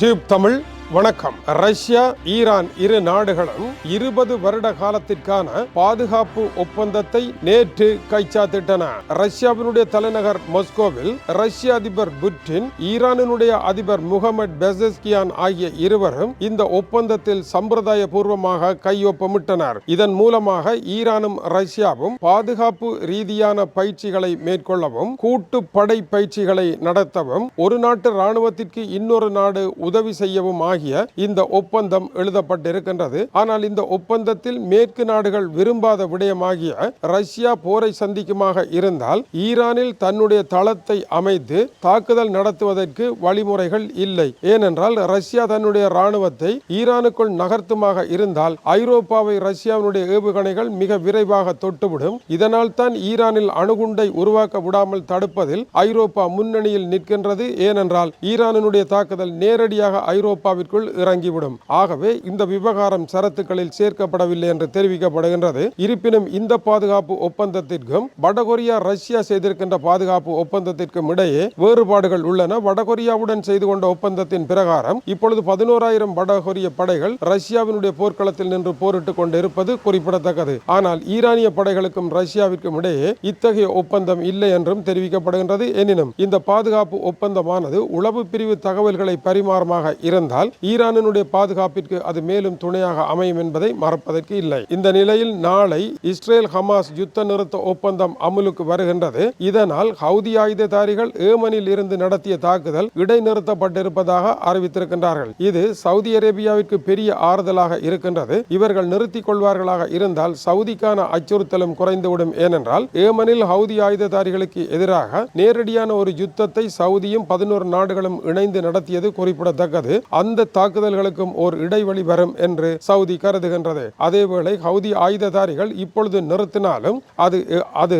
Tube Tamil வணக்கம். Russia Iran இரு நாடுகளும் இருபது வருட காலத்திற்கான பாதுகாப்பு ஒப்பந்தத்தை நேற்று கைச்சாத்திட்டன. ரஷ்யாவினுடைய தலைநகர் மஸ்கோவில் ரஷ்ய அதிபர் புட்டின் ஈரானினுடைய அதிபர் முகமது பெசஸ்கியான் ஆகிய இருவரும் இந்த ஒப்பந்தத்தில் சம்பிரதாய பூர்வமாக கையொப்பமிட்டனர். இதன் மூலமாக ஈரானும் ரஷ்யாவும் பாதுகாப்பு ரீதியான பயிற்சிகளை மேற்கொள்ளவும் கூட்டு படை பயிற்சிகளை நடத்தவும் ஒரு நாட்டு ராணுவத்திற்கு இன்னொரு நாடு உதவி செய்யவும் ஆகிய இந்த ஒப்பந்தம் எழுதப்பட்டிருக்கின்றது. ஆனால் இந்த ஒப்பந்தத்தில் மேற்கு நாடுகள் விரும்பாத விடயமாகிய ரஷ்யா போரை சந்திக்குமாக இருந்தால் ஈரானில் தன்னுடைய தளத்தை அமைத்து தாக்குதல் நடத்துவதற்கு வழிமுறைகள் இல்லை. ஏனென்றால் ரஷ்யா தன்னுடைய ராணுவத்தை ஈரானுக்குள் நகர்த்துமாக இருந்தால் ஐரோப்பாவை ரஷ்யாவினுடைய ஏவுகணைகள் மிக விரைவாக தொட்டுவிடும். இதனால் தான் ஈரானில் அணுகுண்டை உருவாக்க விடாமல் தடுப்பதில் ஐரோப்பா முன்னணியில் நிற்கின்றது. ஏனென்றால் ஈரானினுடைய தாக்குதல் நேரடியாக ஐரோப்பாவிற்கு ஐரோப்பாவிற்குள் இறங்கிவிடும். ஆகவே இந்த விவகாரம் சரத்துக்களில் சேர்க்கப்படவில்லை என்று தெரிவிக்கப்படுகின்றது. இருப்பினும் இந்த பாதுகாப்பு ஒப்பந்தத்திற்கும் வடகொரியா ரஷ்யா செய்திருக்கின்ற பாதுகாப்பு ஒப்பந்தத்திற்கும் இடையே வேறுபாடுகள் உள்ளன. வடகொரியாவுடன் செய்து கொண்ட ஒப்பந்தத்தின் பிரகாரம் இப்பொழுது பதினோராயிரம் வடகொரிய படைகள் ரஷ்யாவினுடைய போர்க்களத்தில் நின்று போரிட்டுக் கொண்டிருப்பது குறிப்பிடத்தக்கது. ஆனால் ஈரானிய படைகளுக்கும் ரஷ்யாவிற்கும் இடையே இத்தகைய ஒப்பந்தம் இல்லை என்றும் தெரிவிக்கப்படுகின்றது. எனினும் இந்த பாதுகாப்பு ஒப்பந்தமானது உளவு பிரிவு தகவல்களை பரிமாறமாக இருந்தால் இருந்தால் ஈரானினுடைய பாதுகாப்பிற்கு அது மேலும் துணையாக அமையும் என்பதை மறப்பதற்கு இல்லை. இந்த நிலையில் நாளை இஸ்ரேல் ஹமாஸ் யுத்த நிறுத்த ஒப்பந்தம் அமுலுக்கு வருகின்றது. இதனால் ஹவுதி ஆயுததாரிகள் ஏமனில் இருந்து நடத்திய தாக்குதல் இடைநிறுத்தப்பட்டிருப்பதாக அறிவித்திருக்கின்றார்கள். இது சவுதி அரேபியாவிற்கு பெரிய ஆறுதலாக இருக்கின்றது. இவர்கள் நிறுத்திக் கொள்வார்களாக இருந்தால் சவுதிக்கான அச்சுறுத்தலும் குறைந்துவிடும். ஏனென்றால் ஏமனில் ஹவுதி ஆயுததாரிகளுக்கு எதிராக நேரடியான ஒரு யுத்தத்தை சவுதியும் பதினோரு நாடுகளும் இணைந்து நடத்தியது குறிப்பிடத்தக்கது. அந்த தாக்குதல்களுக்கும் ஓர் இடைவெளி வரும் என்று சவுதி கருதுகின்றது. அதேவேளை ஹவுதி ஆயுததாரிகள் இப்பொழுது நிறுத்தினாலும் அது அது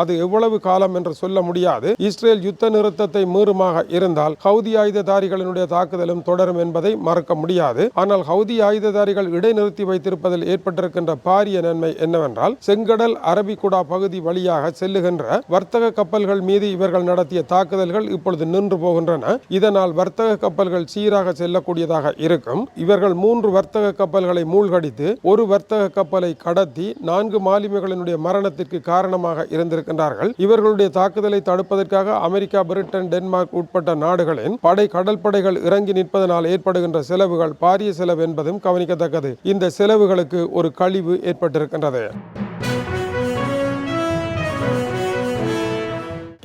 அது எவ்வளவு காலம் என்று சொல்ல முடியாது. இஸ்ரேல் யுத்த நிறுத்தத்தை மீறுமாக இருந்தால் ஹவுதி ஆயுததாரிகளினுடைய தாக்குதலும் தொடரும் என்பதை மறக்க முடியாது. ஆனால் ஹவுதி ஆயுததாரிகள் இடைநிறுத்தி வைத்திருப்பதில் ஏற்பட்டிருக்கின்ற பாரிய நன்மை என்னவென்றால் செங்கடல் அரபிக்குடா பகுதி வழியாக செல்லுகின்ற வர்த்தக கப்பல்கள் மீது இவர்கள் நடத்திய தாக்குதல்கள் இப்பொழுது நின்று போகின்றன. இதனால் வர்த்தக கப்பல்கள் சீராக செல்லக்கூடிய செல்லக்கூடியதாக இருக்கும். இவர்கள் மூன்று வர்த்தக கப்பல்களை மூழ்கடித்து ஒரு வர்த்தக கப்பலை கடத்தி நான்கு மாலுமிகளினுடைய மரணத்திற்கு காரணமாக இருந்திருக்கின்றார்கள். இவர்களுடைய தாக்குதலை தடுப்பதற்காக அமெரிக்கா பிரிட்டன் டென்மார்க் உட்பட்ட நாடுகளின் படை கடல் படைகள் இறங்கி நிற்பதனால் ஏற்படுகின்ற செலவுகள் பாரிய செலவு என்பதும் கவனிக்கத்தக்கது. இந்த செலவுகளுக்கு ஒரு கழிவு ஏற்பட்டிருக்கின்றது.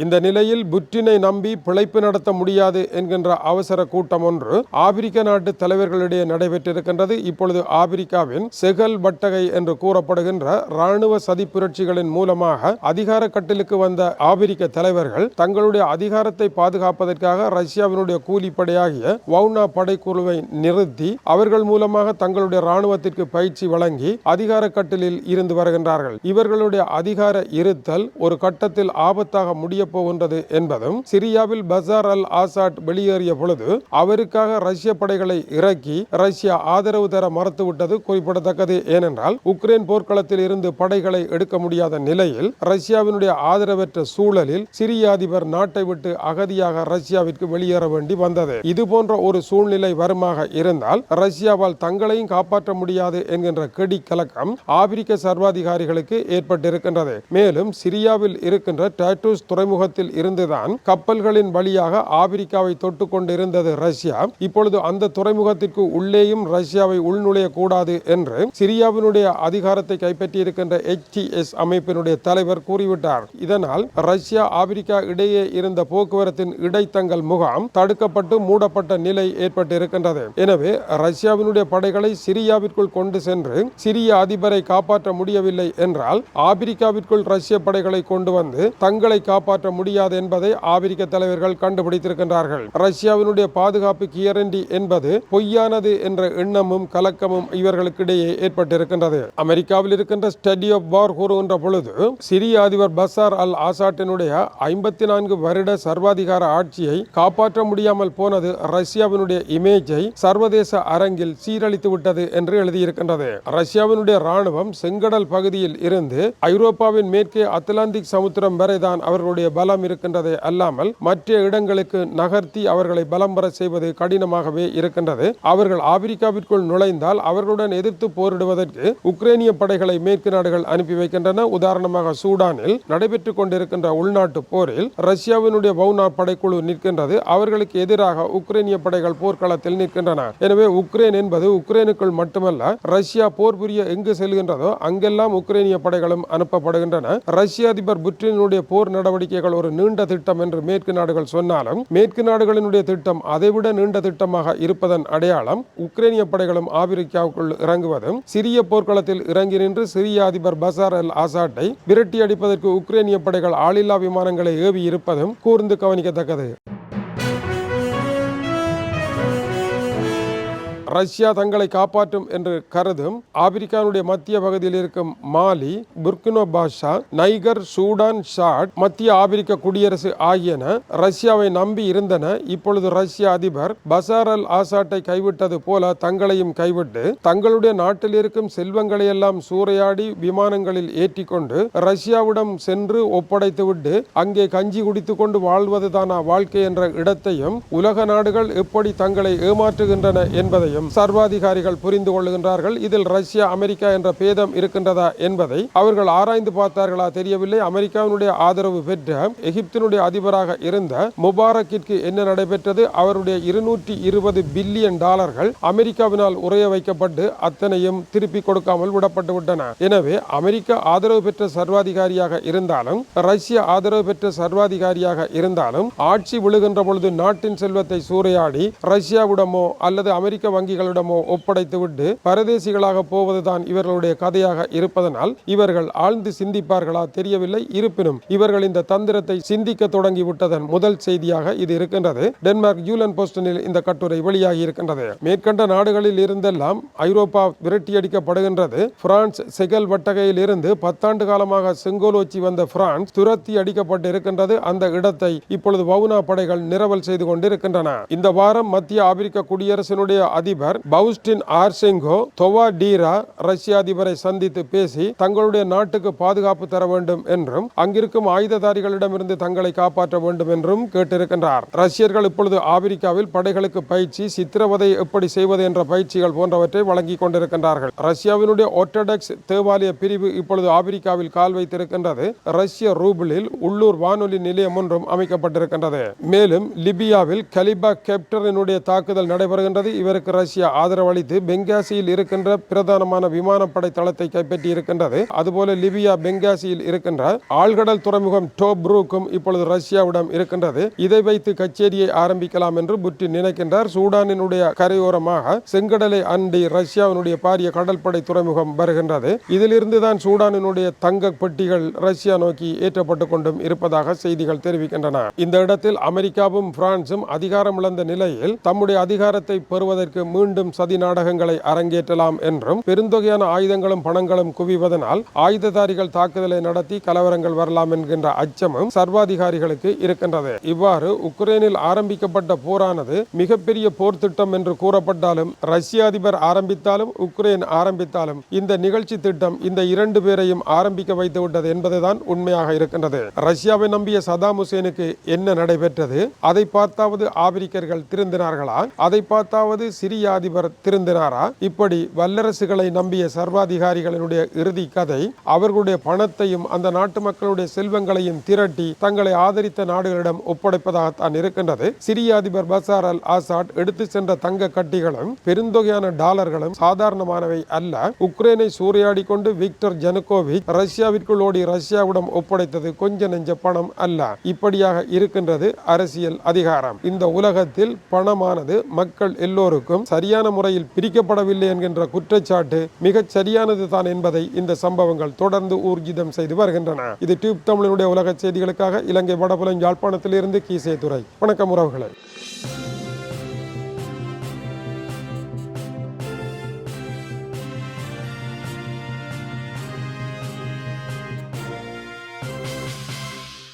இந்த நிலையில் புற்றினை நம்பி பிழைப்பு நடத்த முடியாது என்கின்ற அவசர கூட்டம் ஒன்று ஆப்பிரிக்க நாட்டு தலைவர்களிடையே நடைபெற்றிருக்கின்றது. இப்பொழுது ஆப்பிரிக்காவின் செகல் பட்டகை என்று கூறப்படுகின்ற ராணுவ சதி புரட்சிகளின் மூலமாக அதிகார கட்டிலுக்கு வந்த ஆப்பிரிக்க தலைவர்கள் தங்களுடைய அதிகாரத்தை பாதுகாப்பதற்காக ரஷ்யாவினுடைய கூலிப்படையாகிய வவுனா படைக்குழுவை நிறுத்தி அவர்கள் மூலமாக தங்களுடைய ராணுவத்திற்கு பயிற்சி வழங்கி அதிகார கட்டிலில் இருந்து வருகின்றார்கள். இவர்களுடைய அதிகார இருத்தல் ஒரு கட்டத்தில் ஆபத்தாக முடிய போகின்றது என்பதும் சிரியாவில் பசார் அல் ஆசாட் வெளியேறிய பொழுது அவருக்காக ரஷ்ய படைகளை இறக்கி ரஷ்யா ஆதரவு தர மறுத்துவிட்டது குறிப்பிடத்தக்கது. ஏனென்றால் உக்ரைன் போர்க்களத்தில் இருந்து படைகளை எடுக்க முடியாத நிலையில் ரஷ்யாவினுடைய ஆதரவற்ற சூழலில் சிரிய அதிபர் நாட்டை விட்டு அகதியாக ரஷ்யாவிற்கு வெளியேற வேண்டி வந்தது. இது போன்ற ஒரு சூழ்நிலை வருமாக இருந்தால் ரஷ்யாவால் தங்களையும் காப்பாற்ற முடியாது என்கின்ற கெடி கலக்கம் ஆப்பிரிக்க சர்வாதிகாரிகளுக்கு ஏற்பட்டிருக்கின்றது. மேலும் சிரியாவில் இருக்கின்ற டாட்டூஸ் துறைமுக துறைமுகத்தில் இருந்துதான் கப்பல்களின் வழியாக ஆப்பிரிக்காவை தொட்டு கொண்டிருந்தது ரஷ்யா. இப்பொழுது அந்த துறைமுகத்திற்கு உள்ளேயும் ரஷ்யாவை உள்நுழைய கூடாது என்று சிரியாவினுடைய அதிகாரத்தை கைப்பற்றி இருக்கின்ற அமைப்பினுடைய தலைவர் கூறிவிட்டார். இதனால் ரஷ்யா ஆப்பிரிக்கா இடையே இருந்த போக்குவரத்தின் இடைத்தங்கள் முகாம் தடுக்கப்பட்டு மூடப்பட்ட நிலை ஏற்பட்டிருக்கின்றது. எனவே ரஷ்யாவினுடைய படைகளை சிரியாவிற்குள் கொண்டு சென்று சிரிய அதிபரை காப்பாற்ற முடியவில்லை என்றால் ஆப்பிரிக்காவிற்குள் ரஷ்ய படைகளை கொண்டு வந்து தங்களை காப்பாற்ற காப்பாற்ற முடியாது என்பதை ஆப்பிரிக்க தலைவர்கள் கண்டுபிடித்திருக்கின்றார்கள். ரஷ்யாவினுடைய பாதுகாப்பு கியரண்டி என்பது பொய்யானது என்ற எண்ணமும் கலக்கமும் இவர்களுக்கிடையே ஏற்பட்டிருக்கின்றது. அமெரிக்காவில் இருக்கின்ற ஸ்டடி ஆஃப் வார் கூறுகின்ற பொழுது சிரிய அதிபர் பசார் அல் ஆசாட்டினுடைய ஐம்பத்தி நான்கு வருட சர்வாதிகார ஆட்சியை காப்பாற்ற முடியாமல் போனது ரஷ்யாவினுடைய இமேஜை சர்வதேச அரங்கில் சீரழித்து விட்டது என்று எழுதியிருக்கின்றது. ரஷ்யாவினுடைய ராணுவம் செங்கடல் பகுதியில் இருந்து ஐரோப்பாவின் மேற்கே அத்லாந்திக் சமுத்திரம் வரைதான் அவர்களுடைய பலம் இருக்கின்றதே அல்லாமல் மற்ற இடங்களுக்கு நகர்த்தி அவர்களை பலம் பெற செய்வது கடினமாகவே இருக்கின்றது. அவர்கள் ஆப்பிரிக்காவிற்குள் நுழைந்தால் அவர்களுடன் எதிர்த்து போரிடுவதற்கு உக்ரைனிய படைகளை மேற்கு நாடுகள் அனுப்பி வைக்கின்றன. உதாரணமாக சூடானில் நடைபெற்றுக் கொண்டிருக்கின்ற உள்நாட்டு போரில் ரஷ்யாவினுடைய வவுனா படைக்குழு நிற்கின்றது. அவர்களுக்கு எதிராக உக்ரைனிய படைகள் போர்க்களத்தில் நிற்கின்றன. எனவே உக்ரைன் என்பது உக்ரைனுக்குள் மட்டுமல்ல ரஷ்யா போர் புரிய எங்கு செல்கின்றதோ அங்கெல்லாம் உக்ரைனிய படைகளும் அனுப்பப்படுகின்றன. ரஷ்ய அதிபர் புட்டினுடைய போர் நடவடிக்கைகள் ஒரு நீண்ட திட்டம் என்று மேற்கு நாடுகள் சொன்னாலும் மேற்கு நாடுகளினுடைய திட்டம் அதைவிட நீண்ட திட்டமாக இருப்பதன் அடையாளம் உக்ரைனிய படைகளும் ஆப்பிரிக்காவுக்குள் இறங்குவதும் சிறிய போர்க்களத்தில் இறங்கி நின்று சிரிய அதிபர் பசார் அல் ஆசாட்டை விரட்டி அடிப்பதற்கு உக்ரைனிய படைகள் ஆளில்லா விமானங்களை ஏவி இருப்பதும் கூர்ந்து கவனிக்கத்தக்கது. ரஷ்யா தங்களை காப்பாற்றும் என்று கருதும் ஆப்பிரிக்காவுடைய மத்திய பகுதியில் இருக்கும் Mali Burkina Faso Niger Sudan Chad மத்திய ஆப்பிரிக்க குடியரசு ஆகியன ரஷ்யாவை நம்பி இருந்தன. இப்பொழுது ரஷ்ய அதிபர் பசார் அல் ஆசாட்டை கைவிட்டது போல தங்களையும் கைவிட்டு தங்களுடைய நாட்டில் இருக்கும் செல்வங்களை எல்லாம் சூறையாடி விமானங்களில் ஏற்றிக்கொண்டு ரஷ்யாவிடம் சென்று ஒப்படைத்துவிட்டு அங்கே கஞ்சி குடித்துக்கொண்டு கொண்டு வாழ்வதுதானா வாழ்க்கை என்ற இடத்தையும் உலக நாடுகள் எப்படி தங்களை ஏமாற்றுகின்றன என்பதையும் சர்வாதிகாரிகள் புரிந்து கொள்ளுகின்றார்கள். இதில் ரஷ்யா அமெரிக்கா என்ற பேதம் இருக்கின்றதா என்பதை அவர்கள் ஆராய்ந்து பார்த்தார்களா தெரியவில்லை. அமெரிக்காவினுடைய ஆதரவு பெற்ற எகிப்தினுடைய அதிபராக இருந்த முபாரக்கிற்கு என்ன நடைபெற்றது? அவருடைய இருநூற்றி இருபது பில்லியன் டாலர்கள் அமெரிக்காவினால் உரைய வைக்கப்பட்டு அத்தனையும் திருப்பி கொடுக்காமல் விடப்பட்டு விட்டன. எனவே அமெரிக்கா ஆதரவு பெற்ற சர்வாதிகாரியாக இருந்தாலும் ரஷ்யா ஆதரவு பெற்ற சர்வாதிகாரியாக இருந்தாலும் ஆட்சி விழுகின்ற பொழுது நாட்டின் செல்வத்தை சூறையாடி ரஷ்யாவிடமோ அல்லது அமெரிக்க வங்கி வங்கிகளிடமோ ஒப்படைத்துவிட்டு பரதேசிகளாக போவதுதான் இவர்களுடைய கதையாக இருப்பதனால் இவர்கள் ஆழ்ந்து சிந்திப்பார்களா தெரியவில்லை. இருப்பினும் இவர்கள் இந்த தந்திரத்தை சிந்திக்க தொடங்கிவிட்டதன் முதல் செய்தியாக இது இருக்கின்றது. டென்மார்க் யூலன் போஸ்டனில் இந்த கட்டுரை வெளியாகி இருக்கின்றது. மேற்கண்ட நாடுகளில் இருந்தெல்லாம் ஐரோப்பா விரட்டியடிக்கப்படுகின்றது. பிரான்ஸ் செகல் வட்டகையில் இருந்து பத்தாண்டு காலமாக செங்கோலோச்சி வந்த பிரான்ஸ் துரத்தி அடிக்கப்பட்டு இருக்கின்றது அந்த இடத்தை இப்பொழுது வவுனா படைகள் நிரவல் செய்து கொண்டிருக்கின்றன. இந்த வாரம் மத்திய ஆப்பிரிக்க குடியரசினுடைய அதிபர் பவுஸ்டின் ஆர்செங்கோ தொவா டீரா ரஷ்ய அதிபரை சந்தித்து பேசி தங்களுடைய நாட்டுக்கு பாதுகாப்பு தர வேண்டும் என்றும் அங்கிருக்கும் ஆயுததாரிகளிடமிருந்து தங்களை காப்பாற்ற வேண்டும் என்றும் கேட்டிருக்கின்றார். ரஷ்யர்கள் இப்பொழுது ஆப்பிரிக்காவில் படைகளுக்கு பயிற்சி சித்திரவதை எப்படி செய்வது என்ற பயிற்சிகள் போன்றவற்றை வழங்கிக் கொண்டிருக்கின்றார்கள். ரஷ்யாவினுடைய ஒர்த்தடாக்ஸ் தேவாலய பிரிவு இப்பொழுது ஆப்பிரிக்காவில் கால் வைத்திருக்கின்றது. ரஷ்ய ரூபிளில் உள்ளூர் வானொலி நிலையம் ஒன்றும் அமைக்கப்பட்டிருக்கின்றது. மேலும் லிபியாவில் கலிபா கெப்டரினுடைய தாக்குதல் நடைபெறுகின்றது. இவருக்கு ரஷ்யா ஆதரவளித்து பெங்காசியில் இருக்கின்ற பிரதானமான விமானப்படை தளத்தை கைப்பற்றி இருக்கின்றது அதுபோல லிபியா பெங்காசியில் இருக்கின்ற ஆழ்கடல் துறைமுகம் டோப்ரூக்கும் இப்பொழுது ரஷ்யாவிடம் இருக்கின்றது. இதை வைத்து கச்சேரியை ஆரம்பிக்கலாம் என்று புட்டி நினைக்கின்றார். சூடானினுடைய கரையோரமாக செங்கடலை அண்டி ரஷ்யாவினுடைய பாரிய கடற்படை துறைமுகம் வருகின்றது. இதிலிருந்து தான் சூடானினுடைய தங்க பெட்டிகள் ரஷ்யா நோக்கி ஏற்றப்பட்டு கொண்டும் இருப்பதாக செய்திகள் தெரிவிக்கின்றன. இந்த இடத்தில் அமெரிக்காவும் பிரான்சும் அதிகாரம் இழந்த நிலையில் தம்முடைய அதிகாரத்தை பெறுவதற்கு மீண்டும் சதி நாடகங்களை அரங்கேற்றலாம் என்றும் பெருந்தொகையான ஆயுதங்களும் பணங்களும் குவிவதனால் ஆயுததாரிகள் தாக்குதலை நடத்தி கலவரங்கள் வரலாம் என்கின்ற அச்சமும் சர்வாதிகாரிகளுக்கு இருக்கின்றது. இவ்வாறு உக்ரைனில் ஆரம்பிக்கப்பட்ட போரானது மிகப்பெரிய போர் திட்டம் என்று கூறப்பட்டாலும் ரஷ்ய அதிபர் ஆரம்பித்தாலும் உக்ரைன் ஆரம்பித்தாலும் இந்த நிகழ்ச்சி திட்டம் இந்த இரண்டு பேரையும் ஆரம்பிக்க வைத்து விட்டது என்பதுதான் உண்மையாக இருக்கின்றது. ரஷ்யாவை நம்பிய சதாம் ஹுசேனுக்கு என்ன நடைபெற்றது? அதை பார்த்தாவது ஆபிரிக்கர்கள் திருந்தினார்களா? அதை பார்த்தாவது சிரிய அதிபர் திருந்தினாரா? இப்படி வல்லரசுகளை நம்பிய சர்வாதிகாரிகளினுடைய இறுதி கதை அவர்களுடைய பணத்தையும் அந்த நாட்டு மக்களுடைய செல்வங்களையும் திரட்டி தங்களை ஆதரித்த நாடுகளிடம் ஒப்படைப்பதாகத்தான் இருக்கின்றது. சிரிய அதிபர் பசார் அல் ஆசாட் எடுத்து சென்ற தங்க கட்டிகளும் பெருந்தொகையான டாலர்களும் சாதாரணமானவை அல்ல. உக்ரைனை சூறையாடி கொண்டு விக்டர் ஜனுகோவிச் ரஷ்யாவிற்குள் ஓடி ரஷ்யாவிடம் ஒப்படைத்தது கொஞ்ச நெஞ்ச பணம் அல்ல. இப்படியாக இருக்கின்றது அரசியல் அதிகாரம். இந்த உலகத்தில் பணமானது மக்கள் எல்லோருக்கும் சரியான முறையில் பிரிக்கப்படவில்லை என்கின்ற குற்றச்சாட்டு மிகச் சரியானது தான் என்பதை இந்த சம்பவங்கள் தொடர்ந்து ஊர்ஜிதம் செய்து வருகின்றன. இது டியூப் தமிழனுடைய உலக செய்திகளுக்காக இலங்கை வடபுலம் யாழ்ப்பாணத்திலிருந்து கீசே துறை வணக்கம் உறவுகளை.